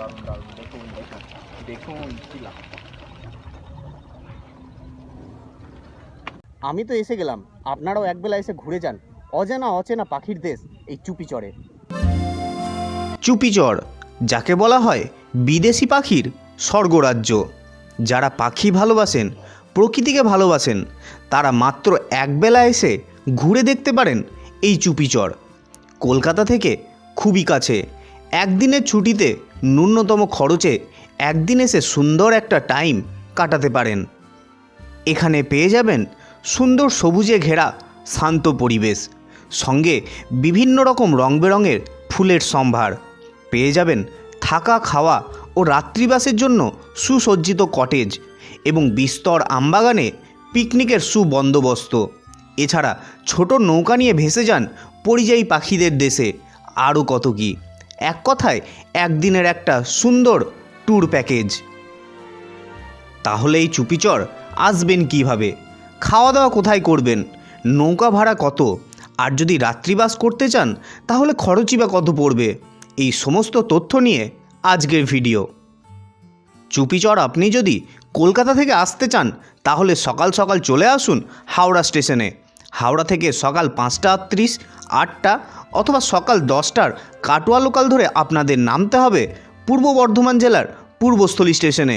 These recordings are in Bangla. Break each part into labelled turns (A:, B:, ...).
A: দারুণ দারুণ দেখুন দেখুন দেখুন লাভ আমি তো এসে গেলাম। আপনারাও একবেলা এসে ঘুরে যান। অজানা অচেনা পাখির দেশ এই চুপি চড়ে
B: চুপিচর, যাকে বলা হয় বিদেশি পাখির স্বর্গরাজ্য। যারা পাখি ভালোবাসেন, প্রকৃতিকে ভালোবাসেন, তারা মাত্র একবেলা এসে ঘুরে দেখতে পারেন এই চুপিচর। কলকাতা থেকে খুবই কাছে। একদিনের ছুটিতে ন্যূনতম খরচে একদিন এসে সুন্দর একটা টাইম কাটাতে পারেন। এখানে পেয়ে যাবেন সুন্দর সবুজে ঘেরা শান্ত পরিবেশ, সঙ্গে বিভিন্ন রকম রং বেরঙের ফুলের সম্ভার। পেয়ে যাবেন থাকা, খাওয়া ও রাত্রিবাসের জন্য সুসজ্জিত কটেজ এবং বিস্তর আমবাগানে পিকনিকের সুবন্দোবস্ত। এছাড়া ছোট নৌকা নিয়ে ভেসে যান পরিযায়ী পাখিদের দেশে। আরও কত কি। এক কথায় একদিনের একটা সুন্দর ট্যুর প্যাকেজ তাহলে এই চুপিচর, আসবেন কীভাবে? খাওয়া দাওয়া কোথায় করবেন? নৌকা ভাড়া কত? আর যদি রাত্রিবাস করতে চান, তাহলে খরচই বা কত পড়বে? এই সমস্ত তথ্য নিয়ে আজকের ভিডিও চুপিচর, আপনি যদি কলকাতা থেকে আসতে চান, তাহলে সকাল সকাল চলে আসুন হাওড়া স্টেশনে। হাওড়া থেকে সকাল পাঁচটা আটত্রিশ আটটা অথবা সকাল দশটার কাটোয়া লোকাল ধরে আপনাদের নামতে হবে পূর্ব বর্ধমান জেলার পূর্বস্থলী স্টেশনে।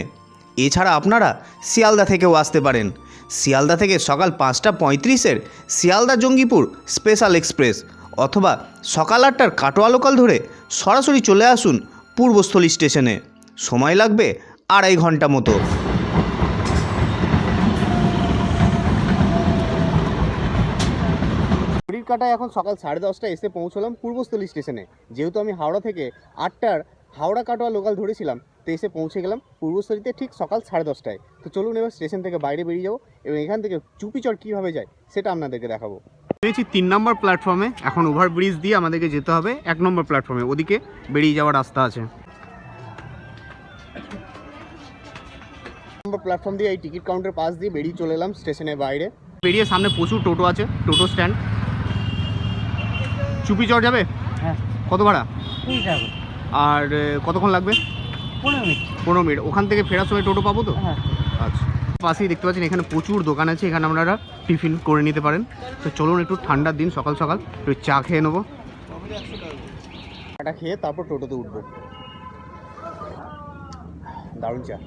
B: এছাড়া আপনারা শিয়ালদা থেকেও আসতে পারেন। শিয়ালদা থেকে সকাল পাঁচটা পঁয়ত্রিশের শিয়ালদা জঙ্গিপুর স্পেশাল এক্সপ্রেস অথবা সকাল আটটার কাটোয়া লোকাল ধরে সরাসরি চলে আসুন পূর্বস্থলী স্টেশনে। সময় লাগবে আড়াই ঘণ্টা মতো।
A: ঘড়ির কাটায় এখন সকাল সাড়ে দশটায় এসে পৌঁছলাম পূর্বস্থলী স্টেশনে। যেহেতু আমি হাওড়া থেকে আটটার হাওড়া কাটোয়া লোকাল ধরেছিলাম তো এসে পৌঁছে গেলাম পূর্বস্থলীতে ঠিক সকাল সাড়ে দশটায়। তো চলুন এবার স্টেশন থেকে বাইরে বেরিয়ে যাব এবং এখান থেকে চুপিচড় কীভাবে যায় সেটা আপনাদেরকে দেখাবো। পেয়েছি তিন নম্বর প্ল্যাটফর্মে। এখন ওভারব্রিজ দিয়ে আমাদেরকে যেতে হবে এক নম্বর প্ল্যাটফর্মে। ওদিকে বেরিয়ে যাওয়ার রাস্তা আছে। নম্বর প্ল্যাটফর্ম দিয়ে এই টিকিট কাউন্টার পাশ দিয়ে বেরিয়ে চলে এলাম স্টেশনের বাইরে। বেরিয়ে সামনে প্রচুর টোটো আছে টোটো স্ট্যান্ড। চুপিচড় যাবে?
C: হ্যাঁ।
A: কত ভাড়া?
C: কুড়ি টাকা
A: আর এ, কতক্ষণ লাগবে?
C: পনেরো মিনিট।
A: পনেরো মিনিট। ওখান থেকে ফেরার সময় টোটো পাবো তো?
C: হ্যাঁ।
A: আচ্ছা। পাশেই দেখতে পাচ্ছেন এখানে প্রচুর দোকান আছে। এখানে আপনারা টিফিন করে নিতে পারেন। তো চলুন একটু ঠান্ডার দিন সকাল সকাল। একটু চা খেয়ে নেব। চাটা খেয়ে তারপর টোটোতে উঠবো। দারুণ চা।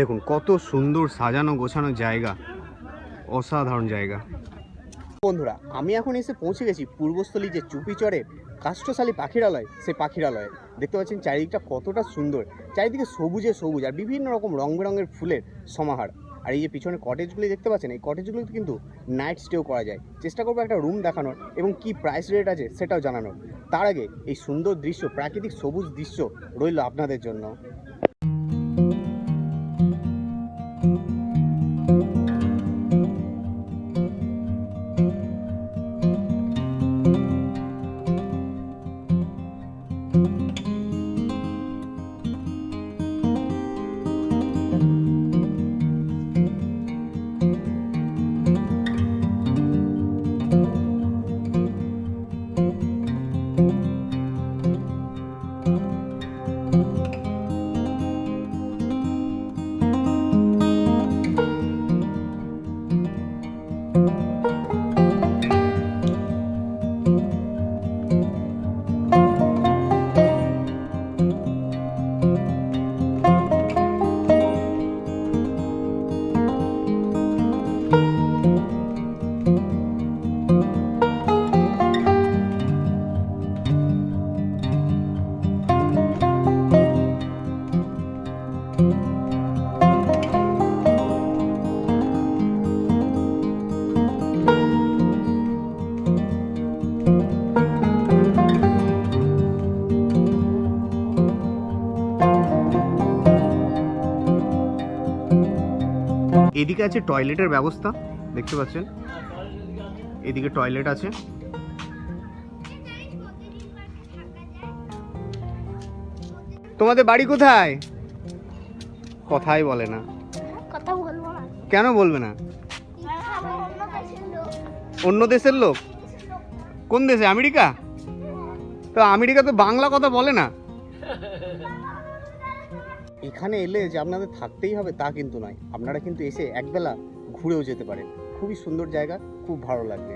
A: দেখুন, কত সুন্দর সাজানো গোছানো জায়গা। অসাধারণ জায়গা। বন্ধুরা, আমি এখন এসে পৌঁছে গেছি পূর্বস্থলী যে চুপিচড়ে কাষ্ঠশালী পাখিরালয় সে পাখিরালয়ে। দেখতে পাচ্ছেন চারিদিকটা কতটা সুন্দর। চারিদিকে সবুজে সবুজ আর বিভিন্ন রকম রং বেরঙের ফুলের সমাহার। আর এই যে পিছনে কটেজগুলি দেখতে পাচ্ছেন, এই কটেজগুলিতে কিন্তু নাইট স্টেও করা যায়। চেষ্টা করব একটা রুম দেখানোর এবং কি প্রাইস রেট আছে সেটাও জানানোর। তার আগে এই সুন্দর দৃশ্য, প্রাকৃতিক সবুজ দৃশ্য রইল আপনাদের জন্য। এদিকে আছে টয়লেটের ব্যবস্থা দেখতে পাচ্ছেন? এদিকে টয়লেট আছে। তোমাদের বাড়ি কোথায়? কথাই বলে না। কেন বলবে না?
D: অন্য দেশের লোক?
A: কোন দেশে? আমেরিকা? তো আমেরিকা তো বাংলা কথা বলে না। এখানে এলে যে আপনাদের থাকতেই হবে তা কিন্তু নয়। আপনারা কিন্তু এসে একবেলা ঘুরেও যেতে পারেন। খুবই সুন্দর জায়গা, খুব ভালো লাগবে।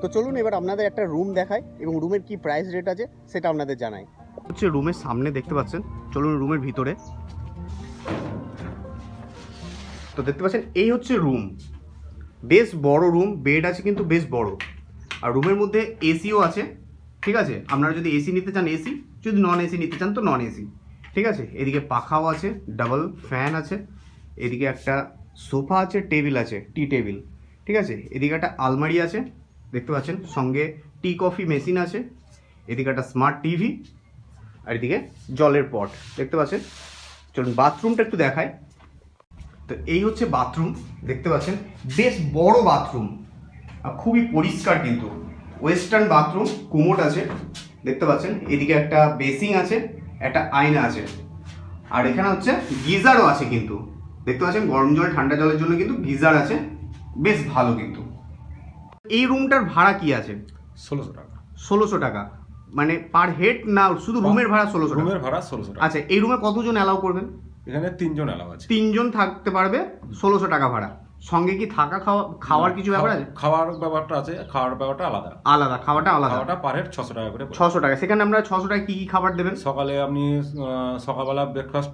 A: তো চলুন এবার আপনাদের একটা রুম দেখায় এবং রুমের কি প্রাইস রেট আছে সেটা আপনাদের জানাই। হচ্ছে রুমের সামনে দেখতে পাচ্ছেন। চলুন রুমের ভিতরে। তো দেখতে পাচ্ছেন, এই হচ্ছে রুম বেশ বড় রুম বেড আছে কিন্তু বেশ বড়। আর রুমের মধ্যে এসিও আছে। ঠিক আছে? আপনারা যদি এসি নিতে চান এসি যদি নন এসি নিতে চান তো নন এসি ঠিক আছে? এদিকে পাখাও আছে ডাবল ফ্যান আছে, এদিকে একটা সোফা আছে, টেবিল আছে টি টেবিল ঠিক আছে? এদিকে একটা আলমারি আছে, দেখতে পাচ্ছেন? সঙ্গে টি কফি মেশিন আছে, এদিকে একটা স্মার্ট টিভি আর এদিকে জলের পট দেখতে পাচ্ছেন? চলুন বাথরুমটা একটু দেখায় তো এই হচ্ছে বাথরুম দেখতে পাচ্ছেন? বেশ বড় বাথরুম আর খুবই পরিষ্কার কিন্তু। ওয়েস্টার্ন বাথরুম কুমোট আছে, দেখতে পাচ্ছেন? এদিকে একটা বেসিং আছে একটা আয়না আছে। আর এখানে হচ্ছে গিজারও আছে কিন্তু। দেখতে পাচ্ছেন গরম জল ঠান্ডা জলের জন্য কিন্তু গিজার আছে। বেশ ভালো কিন্তু। এই রুমটার ভাড়া কি আছে?
E: ষোলোশো টাকা।
A: ষোলোশো টাকা। মানে পার হেড না শুধু রুমের ভাড়া ষোলোশো
E: রুমের ভাড়া ষোলোশো টাকা।
A: আচ্ছা এই রুমে কতজন অ্যালাউ করবেন?
E: এখানে তিনজন অ্যালাউ আছে।
A: তিনজন থাকতে পারবে ষোলোশো টাকা ভাড়া। সঙ্গে কি থাকা খাওয়া খাওয়ার কিছু ব্যাপার আছে?
E: খাওয়ার ব্যাপারটা আছে খাওয়ার ব্যাপারটা আলাদা।
A: আলাদা খাওয়াটা আলাদা?
E: খাওয়াটা পার হেড ছশো টাকা করে।
A: ছশো টাকা। সেখানে আমরা ছশো টাকা কি কি খাবার দেবেন?
E: সকালে আপনি সকালবেলা ব্রেকফাস্ট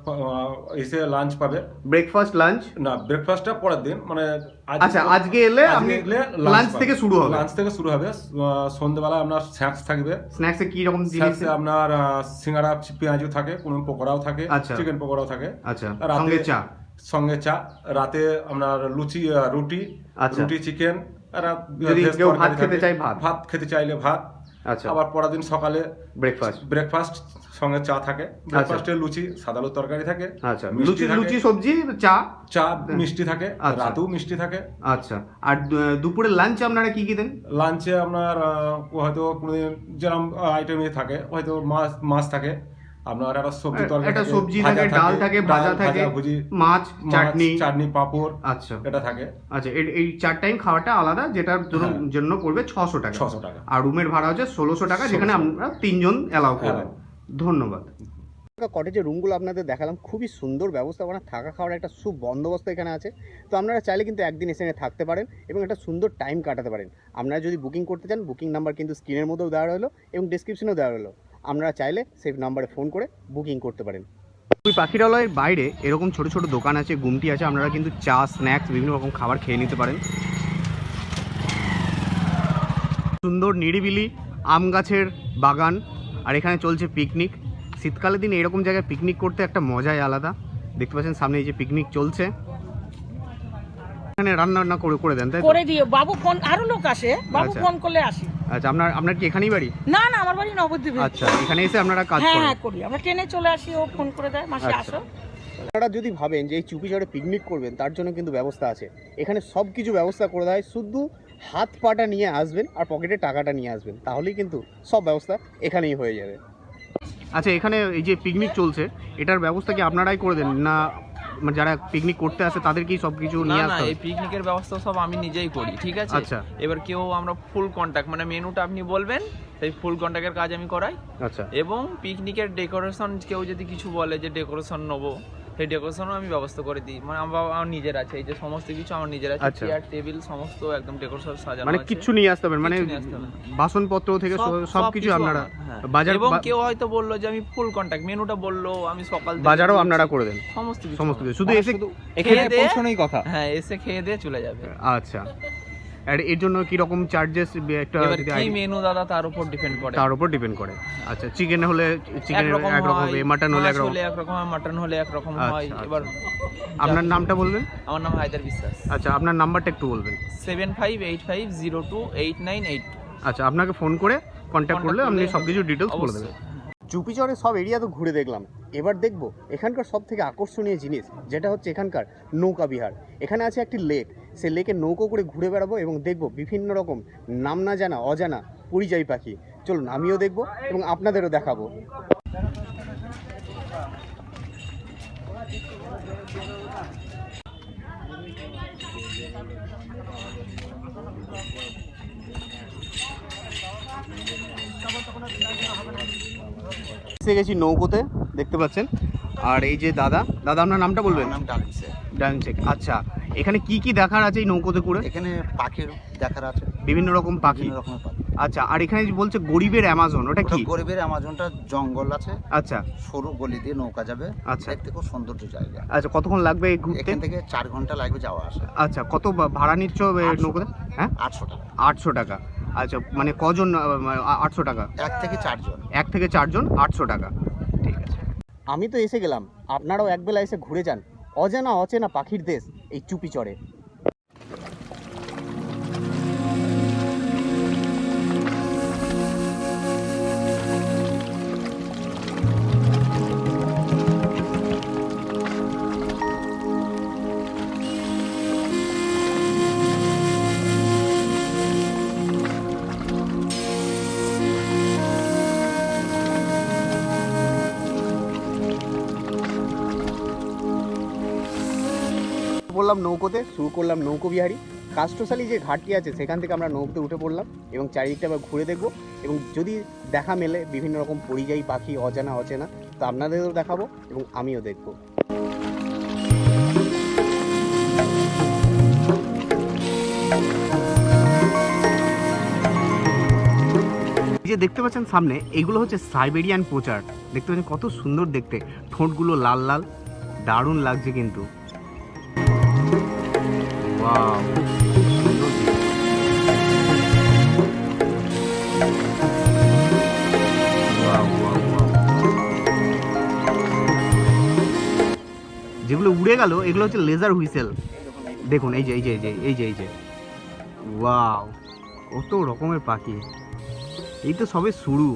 E: এসে লাঞ্চ পাবে।
A: ব্রেকফাস্ট লাঞ্চ
E: না ব্রেকফাস্টটা পরের দিন মানে
A: আচ্ছা আজকে এলে আপনি লাঞ্চ থেকে শুরু হবে।
E: লাঞ্চ থেকে শুরু হবে। আহ, সন্ধ্যেবেলা আপনার স্ন্যাক্স থাকবে।
A: স্ন্যাক্সে কি রকম জিনিস?
E: আপনার সিঙ্গারা পেঁয়াজও থাকে কোনো পকোড়াও থাকে
A: আচ্ছা।
E: চিকেন পকোড়াও থাকে।
A: আচ্ছা সঙ্গে চা?
E: সঙ্গে চা রাতে আপনার লুচি রুটি
A: আচ্ছা।
E: রুটি চিকেন
A: যদি কেউ ভাত খেতে
E: থাকে।
A: ভাত।
E: ভাত খেতে চাইলে ভাত।
A: আচ্ছা।
E: আবার পরের দিন সকালে
A: ব্রেকফাস্ট
E: ব্রেকফাস্ট সঙ্গে চা থাকে। ব্রেকফাস্টে লুচি সাদা আলুর তরকারি থাকে
A: আচ্ছা। লুচি লুচি সবজি চা?
E: চা মিষ্টি থাকে
A: আচ্ছা।
E: রাতেও মিষ্টি থাকে।
A: আচ্ছা। আর দুপুরে লাঞ্চ আপনারা কি কি দেন?
E: লাঞ্চে আপনার হয়তো কোনোদিন যেরকম আইটেমে থাকে হয়তো মাছ মাছ থাকে। আপনার একটা সবজি তরকারি
A: একটা সবজি থাকে ডাল থাকে ভাজা থাকে
E: ভুজি
A: মাছ চাটনি।
E: চাটনি পাঁপড়
A: আচ্ছা।
E: এটা থাকে।
A: আচ্ছা এই- এই চার টাইম খাওয়াটা আলাদা যেটার জন্য-
E: হ্যাঁ।
A: জন্য পড়বে ছশো টাকা।
E: ছশো টাকা।
A: আর রুমের ভাড়া হচ্ছে ষোলোশো টাকা যেখানে
E: 1600
A: আমরা তিনজন অ্যালাউ করবেন ধন্যবাদ। কটেজের রুমগুলো আপনাদের দেখালাম খুবই সুন্দর ব্যবস্থাপনা থাকা খাওয়ার একটা সুবন্দোবস্ত এখানে আছে। তো আপনারা চাইলে কিন্তু একদিন এসে থাকতে পারেন এবং একটা সুন্দর টাইম কাটাতে পারেন। আপনারা যদি বুকিং করতে চান বুকিং নাম্বার কিন্তু স্ক্রিনের মধ্যেও দেওয়া রইল এবং ডিসক্রিপশনেও দেওয়া রইল। আপনারা চাইলে সেই নাম্বারে ফোন করে বুকিং করতে পারেন। ওই পাখিরালয়ের বাইরে এরকম ছোট ছোট দোকান আছে গুমটি আছে আপনারা কিন্তু চা স্ন্যাক্স বিভিন্ন রকম খাবার খেয়ে নিতে পারেন। সুন্দর নিরিবিলি আম গাছের বাগান আর এখানে চলছে পিকনিক। শীতকালের দিনে এরকম জায়গায় পিকনিক করতে একটা মজাই আলাদা। দেখতে পাচ্ছেন সামনে এই যে পিকনিক চলছে। এখানে রান্না বান্না করে করে দেন তাই তো?
F: করে দিও। বাবু ফোন আরও লোক আসে। বাবু
A: আচ্ছা।
F: ফোন করলে আসি।
A: আচ্ছা আপনার আপনার কি এখানেই বাড়ি?
F: না না আমার বাড়ি নবদ্বীপে।
A: আচ্ছা এখানে এসে আপনারা কাজ
F: হ্যাঁ
A: করেন।
F: হ্যাঁ করি। আমরা ট্রেনে চলে আসি ও ফোন করে দেয় মাসে
A: আচ্ছা।
F: আসো।
A: আপনারা যদি ভাবেন যে এই চুপিচড়ে পিকনিক করবেন তার জন্য কিন্তু ব্যবস্থা আছে। এখানে সব কিছু ব্যবস্থা করে দেয় শুধু হাত পাটা নিয়ে আসবেন আর পকেটে টাকাটা নিয়ে আসবেন। তাহলেই কিন্তু সব ব্যবস্থা এখানেই হয়ে যাবে। আচ্ছা এখানে এই যে পিকনিক চলছে এটার ব্যবস্থা কি আপনারাই করে দেন? না মানে যারা পিকনিক করতে আসে তাদেরকেই সব কিছু
G: না
A: নিয়ে
G: না
A: আসতে
G: এই
A: হবে?
G: পিকনিকের ব্যবস্থা সব আমি নিজেই করি ঠিক আছে?
A: আচ্ছা।
G: এবার কেউ আমরা ফুল কন্ট্যাক্ট মানে মেনুটা আপনি বলবেন সেই ফুল কন্ট্যাক্টের কাজ আমি করাই।
A: আচ্ছা।
G: এবং পিকনিকের ডেকোরেশন কেউ যদি কিছু বলে যে ডেকোরেশন নেব সেই ডেকোরেশনও আমি ব্যবস্থা করে দিই মানে আমার আমার নিজের আছে এই যে সমস্ত কিছু আমার নিজের আছে
A: আচ্ছা।
G: চেয়ার টেবিল সমস্ত একদম ডেকোরেশন সাজানো
A: মানে
G: আছে।
A: নিয়ে আসতে হবে মানে। বাসনপত্র থেকে
G: সব-
A: কিছু
G: কিছু
A: আপনারা
G: হ্যাঁ।
A: বাজার
G: এবং কেউ হয়তো বলল যে আমি ফুল কন্ট্যাক্ট মেনুটা বলল আমি সকাল
A: বাজারও আপনারা করে দেন
G: সমস্ত কিছু
A: সমস্ত কিছু শুধু এসে
G: এখানে
B: পৌঁছানোই কথা
G: হ্যাঁ এসে খেয়ে দিয়ে চলে যাবে
A: আচ্ছা আর এর জন্য কি রকম চার্জেস একটা
G: এবার কি মেনু দাদা তার উপর ডিপেন্ড করে।
A: তার উপর ডিপেন্ড করে। আচ্ছা চিকেন হলে চিকেন
G: একরকম হয়
A: হবে মাটন হলে
G: মাছ
A: একরকম
G: হলে একরকম হয় মাটন হলে একরকম
A: আচ্ছা,
G: হয়
A: আচ্ছা।
G: এবার
A: আপনার নামটা বলবেন?
G: আমার নাম হায়দার বিশ্বাস।
A: আচ্ছা আপনার নাম্বারটা একটু বলবেন।
G: Seven five eight five zero two eight nine eight
A: আচ্ছা আপনাকে ফোন করে কন্ট্যাক্ট করলে আপনি
G: করলে
A: সব কিছু ডিটেলস বলে দেবেন। চুপিচড়ে সব এরিয়া তো ঘুরে দেখলাম। এবার দেখব এখানকার সব থেকে আকর্ষণীয় জিনিস যেটা হচ্ছে এখানকার নৌকা বিহার। এখানে আছে একটি লেক সেই লেকে নৌকো করে ঘুরে বেড়াবো এবং দেখব বিভিন্ন রকম নাম না জানা, অজানা পরিযায়ী পাখি। চলুন, আমিও দেখব এবং আপনাদেরও দেখাবো। এসে গেছি নৌকোতে, দেখতে পাচ্ছেন? আর এই যে দাদা দাদা আপনার নামটা বলবেন?
H: নাম ডালিম স্যার
A: ডায়ন শেখ আচ্ছা। এখানে কি কি দেখার আছে এই নৌকোতে করে?
H: এখানে পাখির দেখার আছে।
A: বিভিন্ন রকম পাখি।
H: বিভিন্ন রকমের পাখি।
A: আচ্ছা আর এখানে যে বলছে গরিবের অ্যামাজন ওটা কি?
H: গরিবের অ্যামাজনটা জঙ্গল আছে।
A: আচ্ছা।
H: সরু গলি দিয়ে নৌকা যাবে।
A: আচ্ছা।
H: দেখতে খুব সৌন্দর্য জায়গা।
A: আচ্ছা কতক্ষণ লাগবে এই ঘুরতে?
H: এখান থেকে চার ঘণ্টা লাগবে যাওয়া আসা।
A: আচ্ছা কত ভাড়া নিচ্ছ। নৌকোতে? হ্যাঁ?
H: আটশো টাকা।
A: আটশো টাকা। আচ্ছা মানে কজন আটশো টাকা?
H: এক থেকে চারজন।
A: এক থেকে চারজন আটশো টাকা। আমি তো এসে গেলাম। আপনারাও একবেলা এসে ঘুরে যান। অজানা অচেনা পাখির দেশ এই চুপি বললাম নৌকোতে, শুরু করলাম নৌকো বিহারি। কাষ্টশালী যে ঘাটটি আছে, সেখান থেকে আমরা নৌকোতে উঠে পড়লাম এবং চারিদিকটা আবার ঘুরে দেখব। এবং যদি দেখা মেলে বিভিন্ন রকম পরিযায়ী পাখি, অজানা, অচেনা, তো আপনাদেরও দেখাবো এবং আমিও দেখব। যে দেখতে পাচ্ছেন সামনে, এগুলো হচ্ছে সাইবেরিয়ান পোচার দেখতে পাচ্ছেন কত সুন্দর দেখতে। ঠোঁটগুলো লাল লাল, দারুণ লাগছে কিন্তু। যেগুলো উড়ে গেল, এগুলো হচ্ছে লেজার হুইসেল দেখুন, এই যে এই যে এই যে এই যে এই যে। ওয়াও কত রকমের পাখি। এই তো সবে শুরু।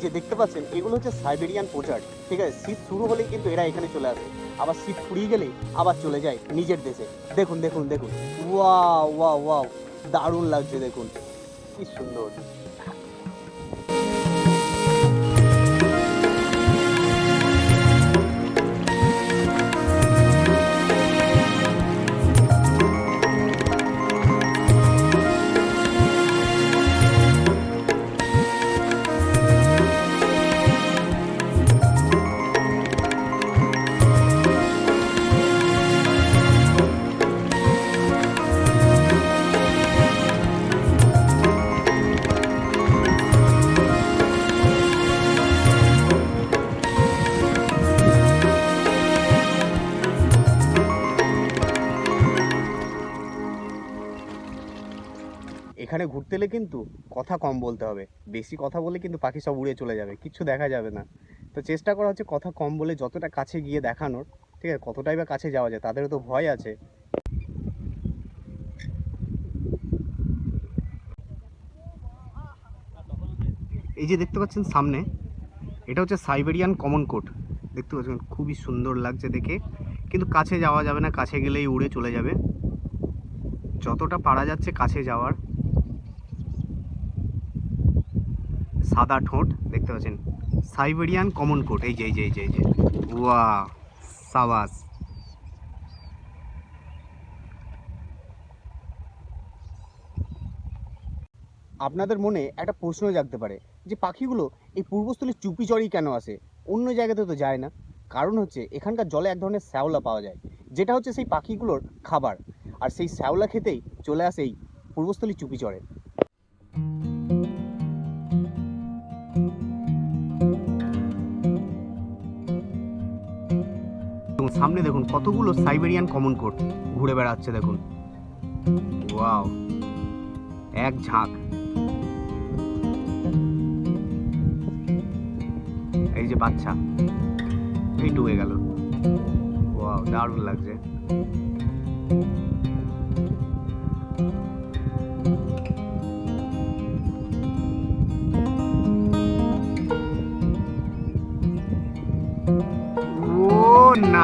A: যে দেখতে পাচ্ছেন, এগুলো হচ্ছে সাইবেরিয়ান পোচার ঠিক আছে? শীত শুরু হলেই কিন্তু এরা এখানে চলে আসে। আবার শীত ফুরিয়ে গেলে আবার চলে যায় নিজের দেশে। দেখুন দেখুন দেখুন। ওয়া ওয়া ওয়া দারুণ লাগছে, দেখুন। কি সুন্দর। এখানে ঘুরতে এলে কিন্তু কথা কম বলতে হবে। বেশি কথা বলে কিন্তু পাখি সব উড়ে চলে যাবে কিচ্ছু দেখা যাবে না। তো চেষ্টা করা হচ্ছে কথা কম বলে যতটা কাছে গিয়ে দেখানোর, ঠিক আছে, কতটাই বা কাছে যাওয়া যায়, তাদেরও তো ভয় আছে। এই যে দেখতে পাচ্ছেন সামনে, এটা হচ্ছে সাইবেরিয়ান কমন কোট দেখতে পাচ্ছেন, খুবই সুন্দর লাগছে দেখে। কিন্তু কাছে যাওয়া যাবে না, কাছে গেলেই উড়ে চলে যাবে। যতটা পারা যাচ্ছে কাছে যাওয়ার। সাদা ঠোঁট, দেখতে পাচ্ছেন? সাইবেরিয়ান কমন কোট, এই যে এই যে এই যে ওয়া সাবাস। আপনাদের মনে একটা প্রশ্ন জাগতে পারে যে পাখিগুলো এই পূর্বস্থলীর চুপি চড়ি কেন আসে? অন্য জায়গাতে তো যায় না। কারণ হচ্ছে, এখানকার জলে এক ধরনের শ্যাওলা পাওয়া যায়, যেটা হচ্ছে সেই পাখিগুলোর খাবার। আর সেই শ্যাওলা খেতেই চলে আসে এই পূর্বস্থলী চুপি চড়ে সামনে দেখুন, কতগুলো সাইবেরিয়ান কমন কোট ঘুরে বেড়াচ্ছে দেখুন। ওয়াও, এক ঝাঁক। এই যে বাচ্চা এই ডুবে গেল। ওয়াও, দারুণ লাগছে।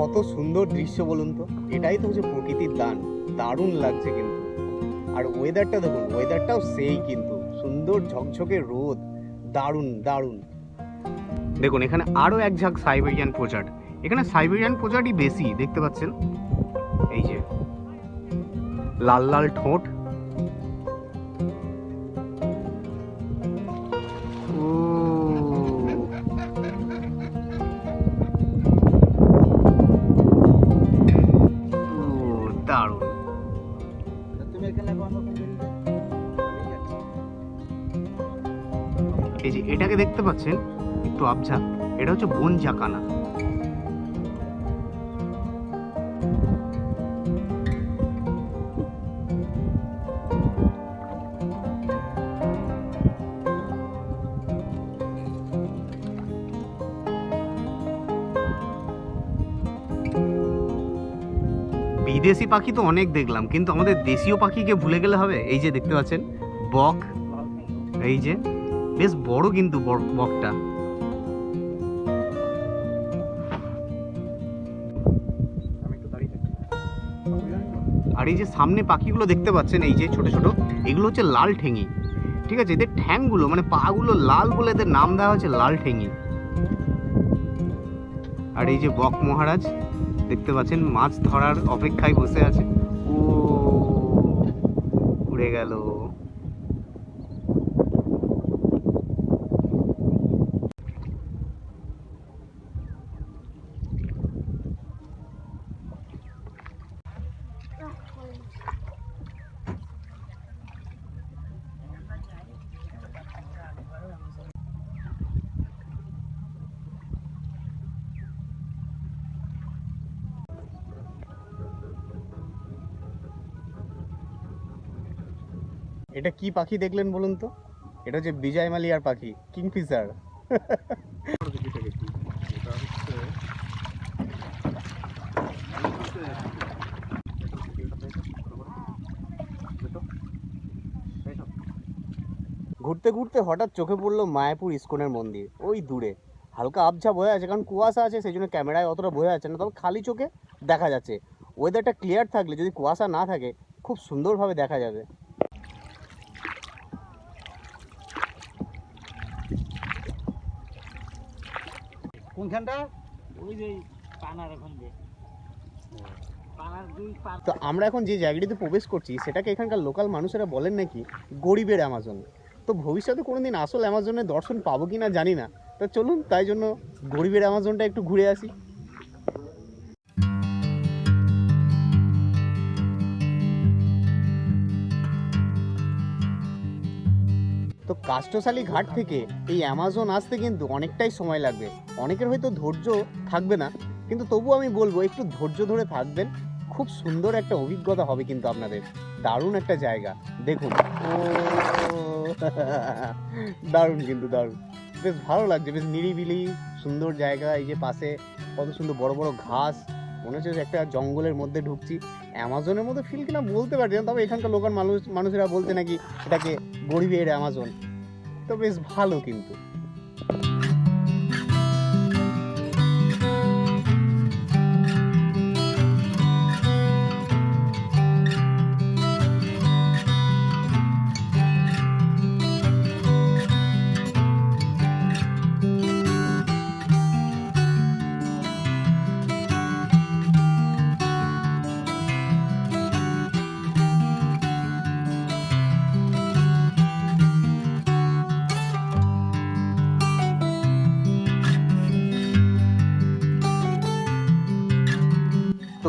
A: কত সুন্দর দৃশ্য বলুন তো? এটাই তো হচ্ছে প্রকৃতির দান। দারুণ লাগছে কিন্তু। আর ওয়েদারটা দেখুন ওয়েদারটাও সেই কিন্তু। সুন্দর ঝকঝকে রোদ। দারুণ দারুণ। দেখুন, এখানে আরও এক ঝাঁক সাইবেরিয়ান পোচাট এখানে সাইবেরিয়ান পোচাটই বেশি, দেখতে পাচ্ছেন? এই যে, লাল লাল ঠোঁট। পাচ্ছেন একটু আবঝা এটা হচ্ছে বন জাকানা। বিদেশি পাখি তো অনেক দেখলাম, কিন্তু আমাদের দেশীয় পাখিকে ভুলে গেলে হবে? এই যে দেখতে পাচ্ছেন, বক, এই যে বেশ বড় কিন্তু বক- বকটা। আর এই যে সামনে পাখিগুলো দেখতে পাচ্ছেন এই যে ছোট ছোট এগুলো হচ্ছে লাল ঠেঙি। ঠিক আছে? এদের ঠ্যাংগুলো মানে পাগুলো লাল বলে এদের নাম দেওয়া হচ্ছে লাল ঠেঙি। আর এই যে বক মহারাজ দেখতে পাচ্ছেন মাছ ধরার অপেক্ষায় বসে আছে। ও উড়ে গেল। এটা কি পাখি দেখলেন বলুন তো? এটা হচ্ছে বিজয় মালিয়ার পাখি, কিংফিশার। ঘুরতে ঘুরতে হঠাৎ চোখে পড়ল মায়াপুর ইস্কনের মন্দির, ওই দূরে। হালকা আবছা বয়ে আছে, কারণ কুয়াশা আছে, সেই জন্য ক্যামেরায় অতটা বয়ে আছে না, তবে খালি চোখে দেখা যাচ্ছে। ওয়েদারটা ক্লিয়ার থাকলে, যদি কুয়াশা না থাকে, খুব সুন্দরভাবে দেখা যাবে।
C: কোনখানটা? ওই যে পানার ওখান দিয়ে। পানার দুই পা
A: তো আমরা এখন যে জায়গাটিতে প্রবেশ করছি সেটাকে এখানকার লোকাল মানুষেরা বলেন নাকি গরিবের অ্যামাজন তো ভবিষ্যতে কোনো দিন আসল অ্যামাজনের দর্শন পাবো কি না জানি না। তো চলুন তাই জন্য গরিবের অ্যামাজনটা একটু ঘুরে আসি। কাষ্টশালী ঘাট থেকে এই অ্যামাজন আসতে কিন্তু অনেকটাই সময় লাগবে। অনেকের হয়তো ধৈর্য থাকবে না, কিন্তু তবু আমি বলব একটু ধৈর্য ধরে থাকবেন। খুব সুন্দর একটা অভিজ্ঞতা হবে কিন্তু আপনাদের। দারুণ একটা জায়গা। দেখুন। দারুণ কিন্তু দারুণ। বেশ ভালো লাগছে, বেশ নিরিবিলি, সুন্দর জায়গা। এই যে পাশে কত সুন্দর বড় বড় ঘাস। মনে হচ্ছে একটা জঙ্গলের মধ্যে ঢুকছি। অ্যামাজনের মধ্যে ফিল কিনা বলতে পারছি না, তবে এখানকার লোকাল মানুষ, মানুষেরা বলতে নাকি এটাকে গরিবের অ্যামাজন তো বেশ ভালো কিন্তু।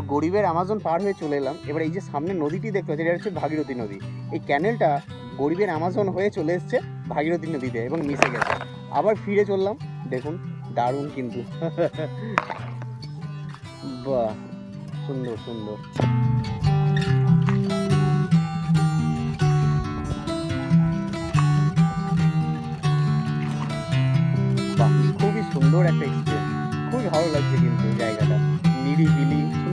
A: গরিবের আমাজন পার হয়ে চলে এলাম। এবার এই যে সামনে নদীটি দেখতে পাচ্ছি, এটা হচ্ছে ভাগীরথী নদী। এই ক্যানেলটা গরিবের আমাজন হয়ে চলে এসছে ভাগীরথী নদীতে এবং মিশে গেছে। আবার ফিরে চললাম, দেখুন, দারুণ কিন্তু। বাহ, সুন্দর সুন্দর। খুবই সুন্দর একটা এক্সপিরিয়েন্স খুবই ভালো লাগছে কিন্তু জায়গাটা। নিরিবিলি।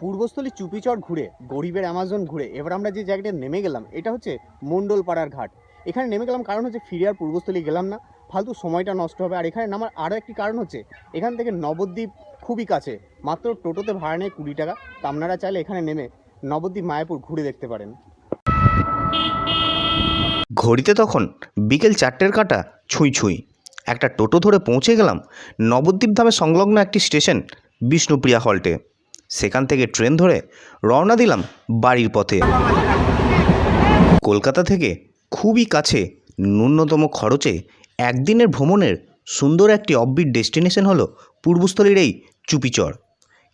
A: পূর্বস্থলী চুপিচর ঘুরে, গরিবের অ্যামাজন ঘুরে, এবার আমরা যে জায়গাটা নেমে গেলাম, এটা হচ্ছে মণ্ডলপাড়ার ঘাট। এখানে নেমে গেলাম কারণ হচ্ছে ফিরে আর পূর্বস্থলী গেলাম না, ফালতু সময়টা নষ্ট হবে। আর এখানে নামার আরও একটি কারণ হচ্ছে, এখান থেকে নবদ্বীপ খুবই কাছে, মাত্র টোটোতে ভাড়া নেয় কুড়ি টাকা। তা আপনারা চাইলে এখানে নেমে নবদ্বীপ মায়াপুর ঘুরে দেখতে পারেন।
B: ঘড়িতে তখন বিকেল চারটের কাটা ছুঁই ছুঁই। একটা টোটো ধরে পৌঁছে গেলাম নবদ্বীপ ধামে সংলগ্ন একটি স্টেশন বিষ্ণুপ্রিয়া হল্টে। সেখান থেকে ট্রেন ধরে রওনা দিলাম বাড়ির পথে। কলকাতা থেকে খুবই কাছে ন্যূনতম খরচে একদিনের ভ্রমণের সুন্দর একটি অববিট ডেস্টিনেশন হলো পূর্বস্থলীর এই চুপিচর।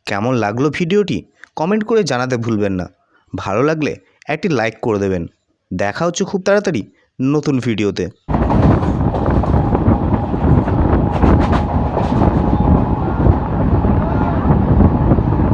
B: কেমন লাগল ভিডিওটি কমেন্ট করে জানাতে ভুলবেন না। ভালো লাগলে একটি লাইক করে দেবেন। দেখা হচ্ছে খুব তাড়াতাড়ি নতুন ভিডিওতে।